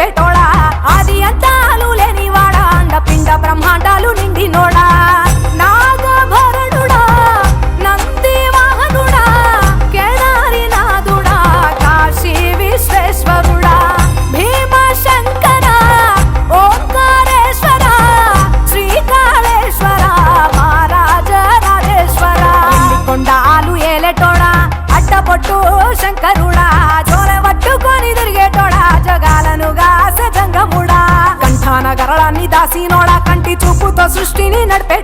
చెప్పేటోడా ఆది అంతాలు లేనివాడా. అండ పిండ బ్రహ్మాండ సృష్టిని నడిపే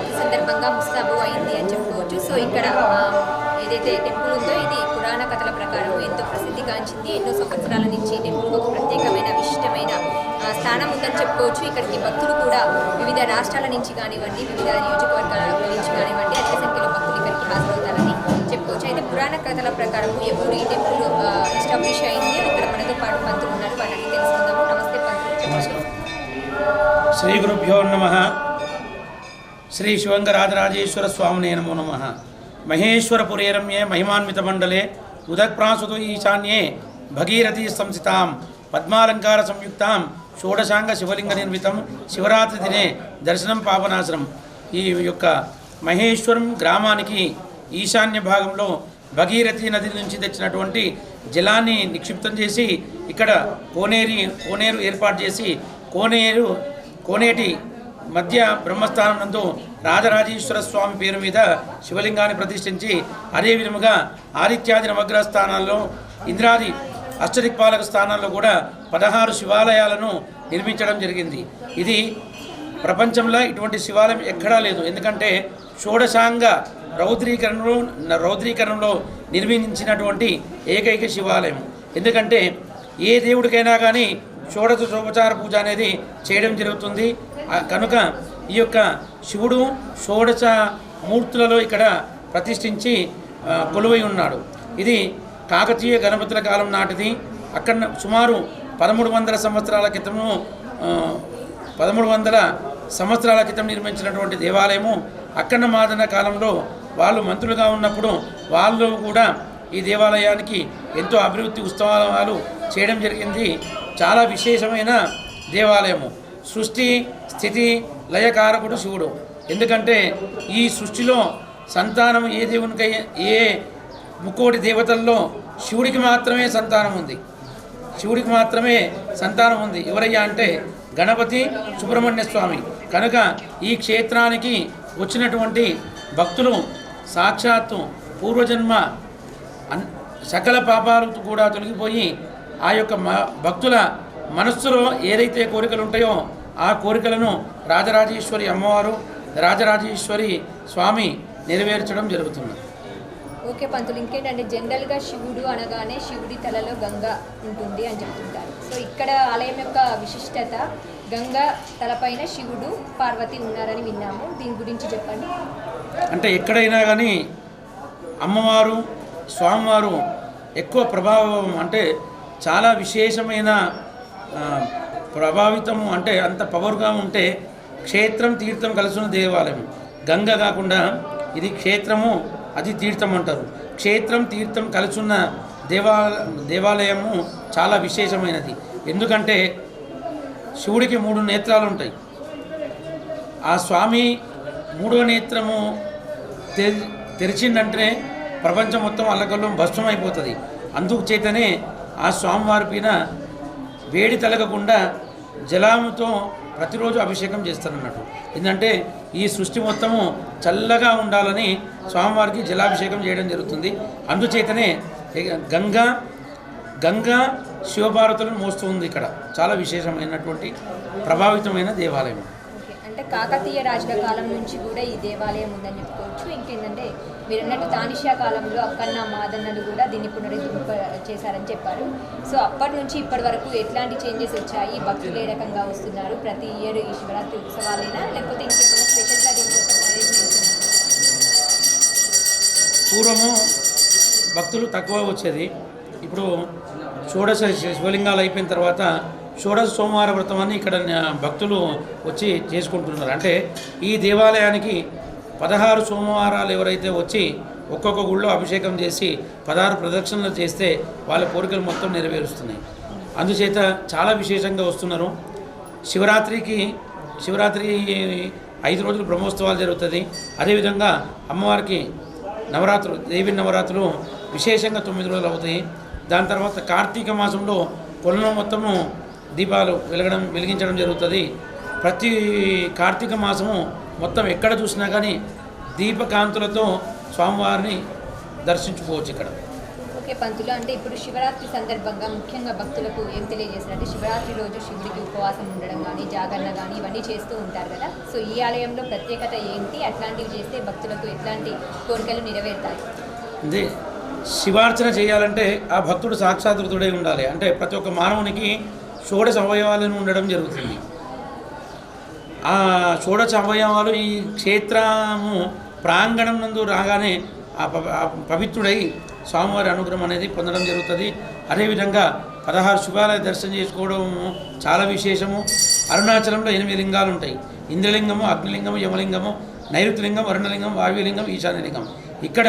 జాతర సందర్భంగా ముస్తాబు అయింది అని చెప్పుకోవచ్చు. సో ఇక్కడ ఏదైతే టెంపుల్ ఉందో ఇది పురాణ కథల ప్రకారం ఎంతో ప్రసిద్ధిగాంచింది. ఎన్నో సంవత్సరాల నుంచి టెంపుల్ ఒక ప్రత్యేకమైన విశిష్టమైన స్థానం ఉందని చెప్పుకోవచ్చు. ఇక్కడికి భక్తులు కూడా వివిధ రాష్ట్రాల నుంచి కానివ్వండి వివిధ నియోజకవర్గాల నుంచి కానివ్వండి అధిక సంఖ్యలో భక్తులు ఇక్కడికి హాజరవుతారని చెప్పుకోవచ్చు. అయితే పురాణ కథల ప్రకారం ఎప్పుడు ఈ టెంపుల్ ఎస్టాబ్లిష్ అయింది? ఇక్కడ మనతో పాటు పంతులు ఉన్నారు. వాళ్ళని తెలుసుకుందాము. నమస్తే పంతులు శ్రీ గురుభ్యో నమ. శ్రీ శివంగరాజరాజేశ్వర స్వామినే నమో నమ. మహేశ్వరపురేరమ్యే మహిమాన్విత మండలే ఉదక్ప్రాసుతు ఈశాన్యే భగీరథీ సంస్థితాం పద్మాలంకార సంయుక్తాం షోడశాంగ శివలింగ నిర్మితం శివరాత్రి దినే దర్శనం పాపనాశనం. ఈ యొక్క మహేశ్వరం గ్రామానికి ఈశాన్య భాగంలో భగీరథి నది నుంచి తెచ్చినటువంటి జలాన్ని నిక్షిప్తం చేసి ఇక్కడ కోనేరి కోనేరు ఏర్పాటు చేసి కోనేరు కోనేటి మధ్య బ్రహ్మస్థానం నందు రాజరాజేశ్వర స్వామి పేరు మీద శివలింగాన్ని ప్రతిష్ఠించి అదే విధముగా ఆదిత్యాది నవగ్రహ స్థానాల్లో ఇంద్రాది అష్టదిక్పాలక స్థానాల్లో కూడా పదహారు శివాలయాలను నిర్మించడం జరిగింది. ఇది ప్రపంచంలో ఇటువంటి శివాలయం ఎక్కడా లేదు. ఎందుకంటే షోడశాంగ రౌద్రీకరణలో రౌద్రీకరణలో నిర్మించినటువంటి ఏకైక శివాలయం. ఎందుకంటే ఏ దేవుడికైనా కానీ షోడశ శోపచార పూజ అనేది చేయడం జరుగుతుంది. కనుక ఈ యొక్క శివుడు షోడశ మూర్తులలో ఇక్కడ ప్రతిష్ఠించి కొలువై ఉన్నాడు. ఇది కాకతీయ గణపతుల కాలం నాటిది. అక్కడ సుమారు పదమూడు వందల సంవత్సరాల క్రితము పదమూడు వందల సంవత్సరాల క్రితం నిర్మించినటువంటి దేవాలయము అక్కన్న మాదన కాలంలో వాళ్ళు మంత్రులుగా ఉన్నప్పుడు వాళ్ళు కూడా ఈ దేవాలయానికి ఎంతో అభివృద్ధి ఉత్సవాలు చేయడం జరిగింది. చాలా విశేషమైన దేవాలయము. సృష్టి స్థితి లయకారకుడు శివుడు. ఎందుకంటే ఈ సృష్టిలో సంతానం ఏ దేవునికి ఏ ముక్కోటి దేవతల్లో శివుడికి మాత్రమే సంతానం ఉంది. శివుడికి మాత్రమే సంతానం ఉంది. ఎవరయ్యా అంటే గణపతి సుబ్రహ్మణ్య స్వామి. కనుక ఈ క్షేత్రానికి వచ్చినటువంటి భక్తులు సాక్షాత్తు పూర్వజన్మ అన్ సకల పాపాలు కూడా తొలగిపోయి ఆ యొక్క మ భక్తుల మనస్సులో ఏదైతే కోరికలు ఉంటాయో ఆ కోరికలను రాజరాజేశ్వరి అమ్మవారు రాజరాజేశ్వరి స్వామి నెరవేర్చడం జరుగుతుంది. ఓకే పంతులు ఇంకేంటంటే జనరల్గా శివుడు అనగానే శివుడి తలలో గంగ ఉంటుంది అని చెప్తుంటారు. సో ఇక్కడ ఆలయం యొక్క విశిష్టత గంగ తలపైన శివుడు పార్వతి ఉన్నారని విన్నాము. దీని గురించి చెప్పండి. అంటే ఎక్కడైనా కానీ అమ్మవారు స్వామివారు ఎక్కువ ప్రభావం అంటే చాలా విశేషమైన ప్రభావితము అంటే అంత పవర్గా ఉంటే క్షేత్రం తీర్థం కలుసున్న దేవాలయం. గంగ కాకుండా ఇది క్షేత్రము అది తీర్థం అంటారు. క్షేత్రం తీర్థం కలుసున్న దేవా దేవాలయము చాలా విశేషమైనది. ఎందుకంటే శివుడికి మూడు నేత్రాలు ఉంటాయి ఆ స్వామి మూడో నేత్రము తెరి తెరిచిందంటే ప్రపంచం మొత్తం అల్లకల్లం భస్మం అయిపోతుంది అందుకు చేతనే ఆ స్వామివారి పైన వేడి తలగకుండా జలాముతో ప్రతిరోజు అభిషేకం చేస్తారన్నట్టు ఎందుకంటే ఈ సృష్టి మొత్తము చల్లగా ఉండాలని స్వామివారికి జలాభిషేకం చేయడం జరుగుతుంది. అందుచేతనే గంగా గంగా శివభారతులను మోస్తూ ఉంది ఇక్కడ. చాలా విశేషమైనటువంటి ప్రభావితమైన దేవాలయం. అంటే కాకతీయ రాజుల కాలం నుంచి కూడా ఈ దేవాలయం ఉందని చెప్పుకోవచ్చు. ఇంకేంటంటే మీరు అన్నట్టు తానిషా కాలంలో అక్కన్న మాదన్నలు కూడా దీన్ని పునరుద్ధరింప చేశారని చెప్పారు. సో అప్పటి నుంచి ఇప్పటి వరకు ఎట్లాంటి చేంజెస్ వచ్చాయి? భక్తులు ఏ రకంగా వస్తున్నారు? ప్రతి ఇయర్ ఈ శివరాత్రి ఉత్సవాలైనా? లేకపోతే ఇంకేమైనా స్పెషల్గా దీనికోసం పూర్వము భక్తులు తక్కువ వచ్చేది. ఇప్పుడు షోడశ శివలింగాలు అయిపోయిన తర్వాత షోడశ సోమవార వ్రతం అని ఇక్కడ భక్తులు వచ్చి చేసుకుంటున్నారు. అంటే ఈ దేవాలయానికి పదహారు సోమవారాలు ఎవరైతే వచ్చి ఒక్కొక్క గుళ్ళో అభిషేకం చేసి పదహారు ప్రదక్షిణలు చేస్తే వాళ్ళ కోరికలు మొత్తం నెరవేరుస్తున్నాయి. అందుచేత చాలా విశేషంగా వస్తున్నారు. శివరాత్రికి శివరాత్రి ఐదు రోజులు బ్రహ్మోత్సవాలు జరుగుతుంది. అదేవిధంగా అమ్మవారికి నవరాత్రులు దేవి నవరాత్రులు విశేషంగా తొమ్మిది రోజులు అవుతాయి. దాని తర్వాత కార్తీక మాసంలో కొలను మొత్తము దీపాలు వెలగడం వెలిగించడం జరుగుతుంది. ప్రతి కార్తీక మాసము మొత్తం ఎక్కడ చూసినా కానీ దీపకాంతులతో స్వామివారిని దర్శించుకోవచ్చు ఇక్కడ. ఓకే పంతులు అంటే ఇప్పుడు శివరాత్రి సందర్భంగా ముఖ్యంగా భక్తులకు ఏం తెలియజేస్తారంటే శివరాత్రి రోజు శివుడికి ఉపవాసం ఉండడం కానీ జాగరణ కానీ ఇవన్నీ చేస్తూ ఉంటారు కదా. సో ఈ ఆలయంలో ప్రత్యేకత ఏంటి? అట్లాంటివి చేస్తే భక్తులకు ఎట్లాంటి కోరికలు నెరవేరుతాయి? ఇది శివార్చన చేయాలంటే ఆ భక్తుడు సాక్షాత్కృతుడై ఉండాలి. అంటే ప్రతి ఒక్క మానవునికి షోడశ అవయవాలను ఉండడం జరుగుతుంది. ఆ షోడశ అవయవాలు ఈ క్షేత్రము ప్రాంగణం నందు రాగానే ఆ పవిత్రుడై స్వామివారి అనుగ్రహం అనేది పొందడం జరుగుతుంది. అదేవిధంగా పదహారు శివాలయ దర్శనం చేసుకోవడం చాలా విశేషము. అరుణాచలంలో ఎనిమిది లింగాలు ఉంటాయి. ఇంద్రలింగము అగ్నిలింగము యమలింగము నైరుతిలింగం వరుణలింగం వాయులింగం ఈశాన్యలింగం. ఇక్కడ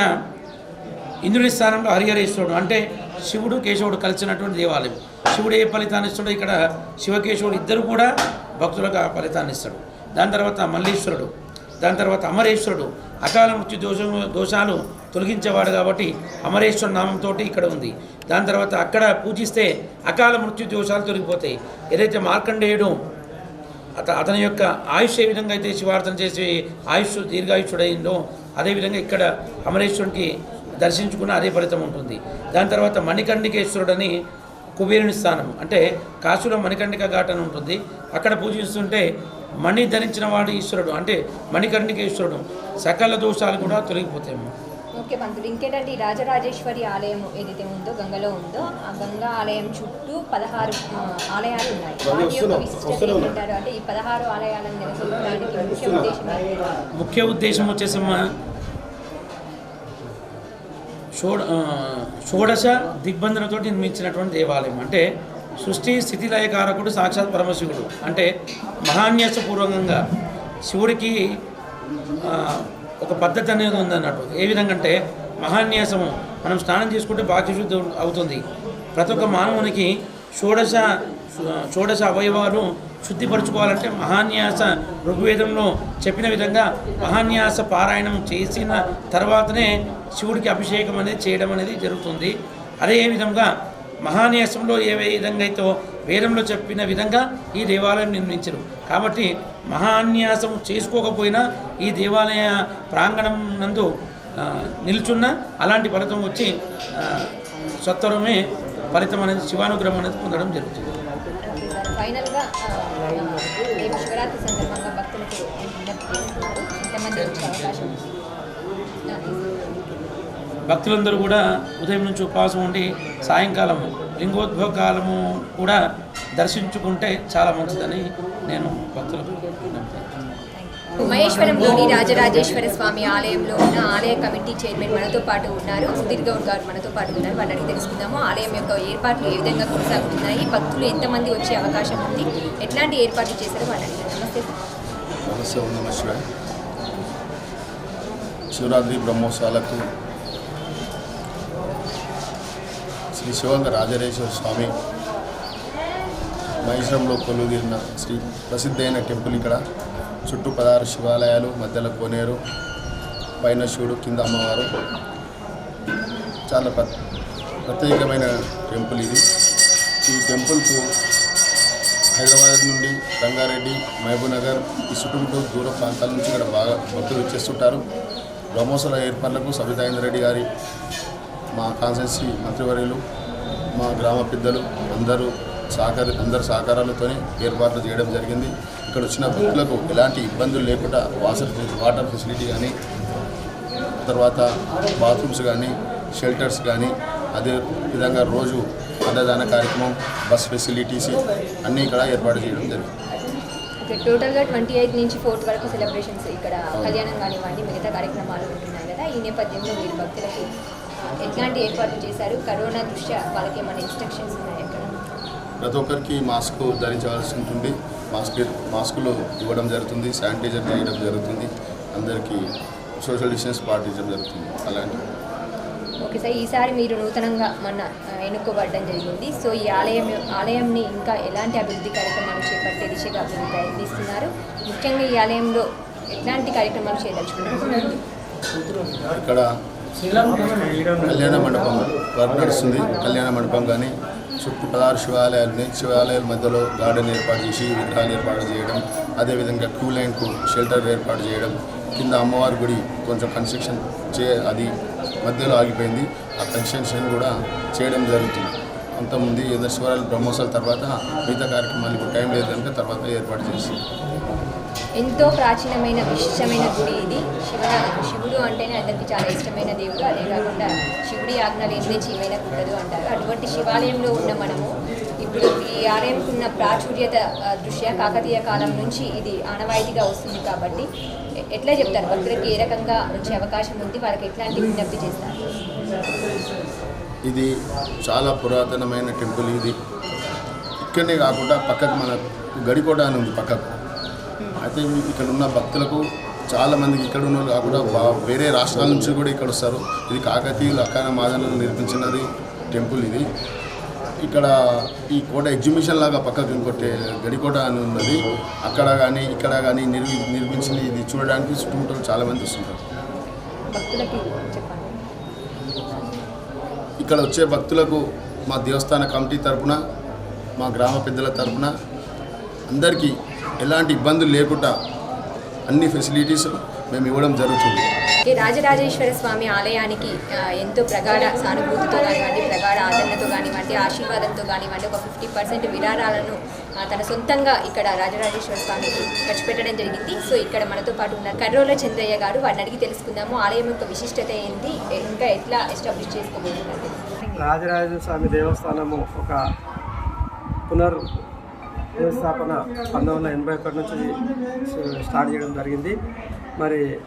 ఇంద్రుడి స్థానంలో హరిహరేశ్వరుడు అంటే శివుడు కేశవుడు కలిసినటువంటి దేవాలయం. శివుడు ఏ ఫలితాన్ని ఇస్తాడో ఇక్కడ శివకేశవుడు ఇద్దరు కూడా భక్తులకు ఆ ఫలితాన్ని ఇస్తాడు దాని తర్వాత మల్లీశ్వరుడు దాని తర్వాత అమరేశ్వరుడు. అకాల మృత్యు దోషం దోషాలు తొలగించేవాడు కాబట్టి అమరేశ్వర నామంతో ఇక్కడ ఉంది. దాని తర్వాత అక్కడ పూజిస్తే అకాల మృత్యు దోషాలు తొలగిపోతాయి. ఏదైతే మార్కండేయుడు అత అతని యొక్క ఆయుష్ ఏ విధంగా అయితే శివార్థం చేసి ఆయుష్ దీర్ఘాయుషుడైందో అదేవిధంగా ఇక్కడ అమరేశ్వరునికి దర్శించుకున్న అదే ఫలితం ఉంటుంది. దాని తర్వాత మణికండికేశ్వరుడని కుబేరుని స్థానం. అంటే కాశీలో మణికండిక ఘాట్ అని ఉంటుంది. అక్కడ పూజిస్తుంటే మణి ధరించిన వాడు ఈశ్వరుడు. అంటే మణికండికేశ్వరుడు సకల దోషాలు కూడా తొలగిపోతాయి ఓకే పంతులు. ఇంకేంటంటే ఈ రాజరాజేశ్వరి ఆలయం ఏదైతే ఉందో గంగలో ఉందో ఆ గంగా ఆలయం చుట్టూ పదహారు ఆలయాలు ఉన్నాయి. వాటి యొక్క విశిష్టత ఏంటంటారు అంటే ఈ పదహారు ఆలయాలను నెలకొల్పడానికి ముఖ్య ఉద్దేశం? ముఖ్య ఉద్దేశం వచ్చేసమ్మా షోడ షోడశ దిగ్బంధనతో నిర్మించినటువంటి దేవాలయం. అంటే సృష్టి స్థితి లయకారకుడు సాక్షాత్ పరమశివుడు. అంటే మహాన్యాసపూర్వకంగా శివుడికి ఒక పద్ధతి అనేది ఉందన్నట్టు. ఏ విధంగా అంటే మహాన్యాసము మనం స్నానం చేసుకుంటే బాక్యశుద్ధి అవుతుంది. ప్రతి ఒక్క మానవునికి షోడశ షోడశ అవయవాలు శుద్ధిపరచుకోవాలంటే మహాన్యాస ఋగ్వేదంలో చెప్పిన విధంగా మహాన్యాస పారాయణం చేసిన తర్వాతనే శివుడికి అభిషేకం అనేది చేయడం అనేది జరుగుతుంది. అదే విధంగా మహాన్యాసంలో ఏ విధంగా అయితే వేదంలో చెప్పిన విధంగా ఈ దేవాలయం నిర్మించరు. కాబట్టి మహాన్యాసం చేసుకోకపోయినా ఈ దేవాలయ ప్రాంగణం నందు నిల్చున్న అలాంటి ఫలితం వచ్చి సత్వరమే ఫలితం అనేది శివానుగ్రహం అనేది పొందడం జరుగుతుంది. ఫైనల్గా శివరాత్రి సందర్భంగా భక్తులకు భక్తులందరూ కూడా ఉదయం నుంచి ఉపవాసం ఉండి సాయంకాలము లింగోద్భవ కాలము కూడా దర్శించుకుంటే చాలా మంచిదని నేను భక్తులకు. మహేశ్వరంలోని రాజరాజేశ్వర స్వామి ఆలయంలో ఉన్న ఆలయ కమిటీ చైర్మన్ మనతో పాటు ఉన్నారు సుధీర్ గౌడ్ గారు మనతో పాటు ఉన్నారు వాళ్ళని తెలుసుకుందాము ఆలయం యొక్క ఏర్పాట్లు ఏ విధంగా కొనసాగుతున్నాయి భక్తులు ఎంతమంది వచ్చే అవకాశం ఉంది ఎట్లాంటి ఏర్పాట్లు చేశారో వాళ్ళని. నమస్తే. నమస్తే శివరాత్రి బ్రహ్మోత్సవాలకు శ్రీ శివంగ రాజరేశ్వర స్వామి మహేశ్వరంలో కొలువుదీరిన శ్రీ ప్రసిద్ధైన టెంపుల్ ఇక్కడ. చుట్టూ పదహారు శివాలయాలు మధ్యలో కోనేరు పైన శివుడు కింద అమ్మవారు. చాలా ప్ర ప్రత్యేకమైన టెంపుల్ ఇది. ఈ టెంపుల్కు హైదరాబాద్ నుండి రంగారెడ్డి మహబూబ్నగర్ ఈ చుట్టుముట్టు దూర ప్రాంతాల నుంచి ఇక్కడ బాగా భక్తులు వచ్చేస్తుంటారు. బ్రహ్మోత్సవ ఏర్పాట్లకు సబితాయింద్ర రెడ్డి గారి మా కాన్స్టెన్సీ మంత్రివర్యులు మా గ్రామ పెద్దలు అందరూ సహకార అందరు సహకారాలతో ఏర్పాట్లు చేయడం జరిగింది. ఇక్కడ వచ్చిన భక్తులకు ఎలాంటి ఇబ్బందులు లేకుండా వాటర్ వాటర్ ఫెసిలిటీ కానీ తర్వాత బాత్రూమ్స్ కానీ షెల్టర్స్ కానీ అదే విధంగా రోజు అన్నదాన కార్యక్రమం బస్ ఫెసిలిటీస్ అన్నీ ఇక్కడ ఏర్పాటు చేయడం జరిగింది. టోటల్గా ట్వంటీ ఎయిత్ నుంచి ఫోర్త్ వరకు సెలబ్రేషన్స్ ఇక్కడ కళ్యాణం కానివ్వండి మిగతా కార్యక్రమాలు ఉంటున్నాయి కదా. ఈ నేపథ్యంలో మీరు భక్తులకి ఎట్లాంటి ఏర్పాట్లు చేశారు? కరోనా దృష్ట్యా వాళ్ళకి ఏమైనా ఇన్స్ట్రక్షన్స్ ఉన్నాయి అక్కడ ప్రతి ఒక్కరికి మాస్క్ ధరించవలసి ఉంటుంది మాస్క్ మాస్కులు ఇవ్వడం జరుగుతుంది. శానిటైజర్ చేయడం జరుగుతుంది. అందరికీ సోషల్ డిస్టెన్స్ పాటించడం జరుగుతుంది. అలాంటి. ఓకే సార్ ఈసారి మీరు నూతనంగా మొన్న ఆ, ఎన్నుకోబడడం జరిగింది. సో ఈ ఆలయం ఆలయంని ఇంకా ఎలాంటి అభివృద్ధి కార్యక్రమాలు చేపట్టే దిశగా మీరు ప్రయత్నిస్తున్నారు? ముఖ్యంగా ఈ ఆలయంలో ఎట్లాంటి కార్యక్రమాలు చేయదలుచుకున్నారు? ఇక్కడ కళ్యాణ మండపం వర్క్ నడుస్తుంది. కళ్యాణ మండపం కానీ చుట్టూ పదహారు శివాలయాలు ఉన్నాయి శివాలయాల మధ్యలో గార్డెన్ ఏర్పాటు చేసి విగ్రహాలు ఏర్పాటు చేయడం అదేవిధంగా క్యూ లైన్కు షెల్టర్ ఏర్పాటు చేయడం కింద అమ్మవారి గుడి కొంచెం కన్స్ట్రక్షన్ చే అది మధ్యలో ఆగిపోయింది. ఆ కన్స్ట్రక్షన్ కూడా చేయడం జరుగుతుంది. అంతకుముందు ఏదో శివాలయాల బ్రహ్మోత్సవాల తర్వాత మిగతా కార్యక్రమాలు ఇప్పుడు టైం లేదు కనుక తర్వాత ఏర్పాటు చేస్తుంది ఎంతో ప్రాచీనమైన విశిష్టమైన గుడి ఇది. శివ శివుడు అంటేనే అందరికీ చాలా ఇష్టమైన దేవుడు. అదే కాకుండా శివుడి ఆజ్ఞ లేనిదే చీమైన కుట్టదు అంటారు. అటువంటి శివాలయంలో ఉన్న మనము ఇప్పుడు ఈ ఆలయంకు ఉన్న ప్రాచుర్యత దృష్ట్యా కాకతీయ కాలం నుంచి ఇది ఆనవాయితీగా వస్తుంది కాబట్టి ఎట్లా చెప్తారు? భక్తులకు ఏ రకంగా వచ్చే అవకాశం ఉంది? వాళ్ళకి ఎట్లాంటి విజ్ఞప్తి చేస్తారు? ఇది చాలా పురాతనమైన టెంపుల్ ఇది. ఇక్కడనే కాకుండా పక్కకు మన గడికోట అని ఉంది పక్కకు. అయితే ఇక్కడ ఉన్న భక్తులకు చాలా మందికి ఇక్కడ ఉన్న వాళ్ళు కాకుండా వేరే రాష్ట్రాల నుంచి కూడా ఇక్కడ వస్తారు. ఇది కాకతీయులు అక్కాన మాదనలు నిర్మించినది టెంపుల్ ఇది. ఇక్కడ ఈ కోట ఎగ్జిబిషన్ లాగా పక్కకు ఇంకోటి గడికోట అని ఉన్నది. అక్కడ కానీ ఇక్కడ కానీ నిర్మి నిర్మించింది ఇది చూడడానికి చుట్టుముట్టలు చాలా మంది వస్తుంటారు. ఇక్కడ వచ్చే భక్తులకు మా దేవస్థాన కమిటీ తరపున మా గ్రామ పెద్దల తరపున అందరికీ ఎలాంటి ఇబ్బందులు లేకుండా అన్ని ఫెసిలిటీస్ మేము ఇవ్వడం జరుగుతుంది. రాజరాజేశ్వర స్వామి ఆలయానికి ఎంతో ప్రగాఢ సానుభూతితో కానివ్వండి ప్రగాఢ ఆదరణతో కానివ్వండి ఆశీర్వాదంతో కానివ్వండి ఒక ఫిఫ్టీ పర్సెంట్ విరాళాలను తన సొంతంగా ఇక్కడ రాజరాజేశ్వర స్వామికి ఖర్చు పెట్టడం జరిగింది. సో ఇక్కడ మనతో పాటు ఉన్న కర్రోల చంద్రయ్య గారు వారిని అడిగి తెలుసుకుందాము. ఆలయం యొక్క విశిష్టత ఏంటి? ఇంకా ఎట్లా ఎస్టాబ్లిష్ చేసుకోబోతున్నారు? రాజరాజ స్వామి దేవస్థానము ఒక పునర్ వ్యవస్థాపన పంతొమ్మిది వందల ఎనభై ఒకటి నుంచి స్టార్ట్ చేయడం జరిగింది. మరి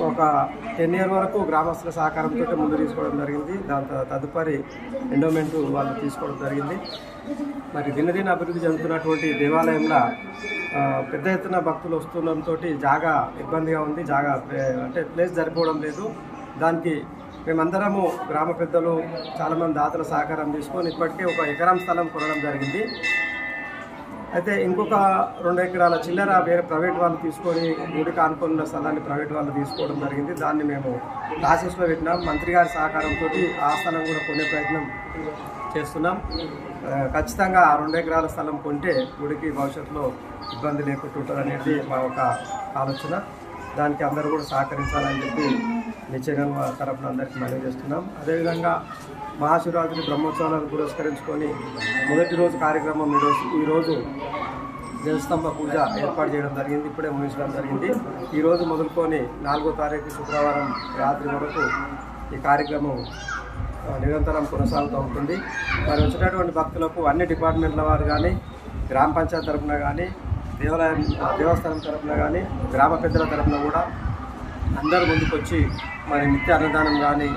ఒక టెన్ ఇయర్ వరకు గ్రామస్తుల సహకారంతో ముందు తీసుకోవడం జరిగింది. దాని తదుపరి ఎండోమెంట్ వాళ్ళు తీసుకోవడం జరిగింది. మరి దినదిన అభివృద్ధి చెందుతున్నటువంటి దేవాలయంలో పెద్ద ఎత్తున భక్తులు వస్తుండంతో జాగా ఇబ్బందిగా ఉంది. జాగా ప్లే- అంటే ప్లేస్ సరిపోవడం లేదు. దానికి మేమందరము గ్రామ పెద్దలు చాలామంది దాతల సహకారం తీసుకొని ఇప్పటికే ఒక ఎకరం స్థలం కొనడం జరిగింది. అయితే ఇంకొక రెండు ఎకరాల చిల్లర వేరే ప్రైవేట్ వాళ్ళు తీసుకొని గుడికి ఆనుకున్న స్థలాన్ని ప్రైవేట్ వాళ్ళు తీసుకోవడం జరిగింది. దాన్ని మేము ప్రాసెస్లో పెట్టినాం. మంత్రి గారి సహకారంతో ఆ స్థలం కూడా కొనే ప్రయత్నం చేస్తున్నాం. ఖచ్చితంగా ఆ రెండు ఎకరాల స్థలం కొంటే గుడికి భవిష్యత్తులో ఇబ్బంది లేకుండా ఉంటుంది అనేది మా ఒక ఆలోచన. దానికి అందరూ కూడా సహకరించాలని చెప్పి నిశ్చయంగా తరఫున అందరికీ మనవి చేస్తున్నాం. అదేవిధంగా మహాశివరాత్రి బ్రహ్మోత్సవాలను పురస్కరించుకొని మొదటి రోజు కార్యక్రమం ఈరోజు ఈరోజు జలస్తంభ పూజ ఏర్పాటు చేయడం జరిగింది. ఇప్పుడే ముగించడం జరిగింది. ఈరోజు మొదలుకొని నాలుగో తారీఖు శుక్రవారం రాత్రి వరకు ఈ కార్యక్రమం నిరంతరం కొనసాగుతూ ఉంటుంది. మరి వచ్చినటువంటి భక్తులకు అన్ని డిపార్ట్మెంట్ల వారు కానీ గ్రామ పంచాయతీ తరఫున కానీ దేవాలయం దేవస్థానం తరఫున కానీ గ్రామ పెద్దల తరఫున కూడా అందరు ముందుకొచ్చి మరి నిత్య అన్నదానం కానీ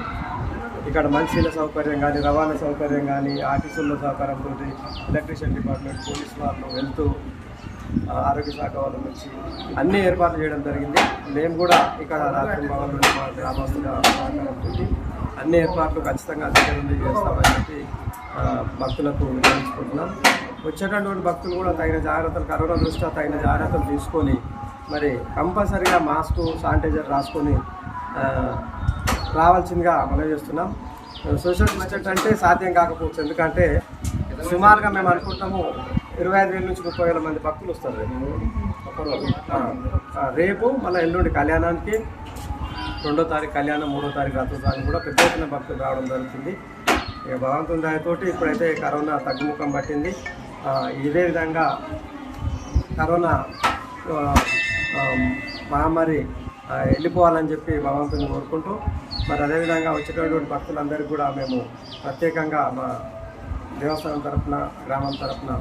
ఇక్కడ మనుషుల సౌకర్యం కానీ రవాణా సౌకర్యం కానీ ఆర్టీసీల సహకారంతో ఎలక్ట్రీషియన్ డిపార్ట్మెంట్ పోలీస్ వాళ్ళు వెళ్తూ ఆరోగ్య శాఖ వాళ్ళ నుంచి అన్ని ఏర్పాట్లు చేయడం జరిగింది. మేము కూడా ఇక్కడ రాత్రి భవన్ నుండి మా గ్రామస్తుల సహకారంతో అన్ని ఏర్పాట్లు ఖచ్చితంగా అధికారులు చేస్తామని చెప్పి భక్తులకు వినియోగించుకుంటున్నాం వచ్చేటటువంటి భక్తులు కూడా తగిన జాగ్రత్తలు కరోనా దృష్ట్యా తగిన జాగ్రత్తలు తీసుకొని మరి కంపల్సరిగా మాస్క్ శానిటైజర్ రాసుకొని రావాల్సిందిగా మనం చేస్తున్నాం. సోషల్ డిస్టెన్స్ అంటే సాధ్యం కాకపోవచ్చు. ఎందుకంటే సుమారుగా మేము అనుకుంటాము ఇరవై ఐదు వేల నుంచి ముప్పై వేల మంది భక్తులు వస్తారు రేపు. రేపు మళ్ళీ ఎల్లుండి కళ్యాణానికి రెండో తారీఖు కళ్యాణం మూడో తారీఖు రథోత్సవానికి కూడా పెద్ద ఎత్తున భక్తులు రావడం జరుగుతుంది. ఇక భగవంతుని దయతోటి ఇప్పుడైతే కరోనా తగ్గుముఖం పట్టింది. ఇదే విధంగా కరోనా మహమ్మారి వెళ్ళిపోవాలని చెప్పి భగవంతుని కోరుకుంటూ మరి అదేవిధంగా వచ్చేటటువంటి భక్తులందరికీ కూడా మేము ప్రత్యేకంగా మా దేవస్థానం తరఫున గ్రామం తరఫున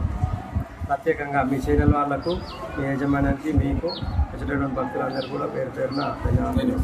ప్రత్యేకంగా మీ ఛానల్ వాళ్ళకు మీ యజమానికి మీకు వచ్చేటటువంటి భక్తులందరూ కూడా పేరు పేరున ధన్యవాదాలు.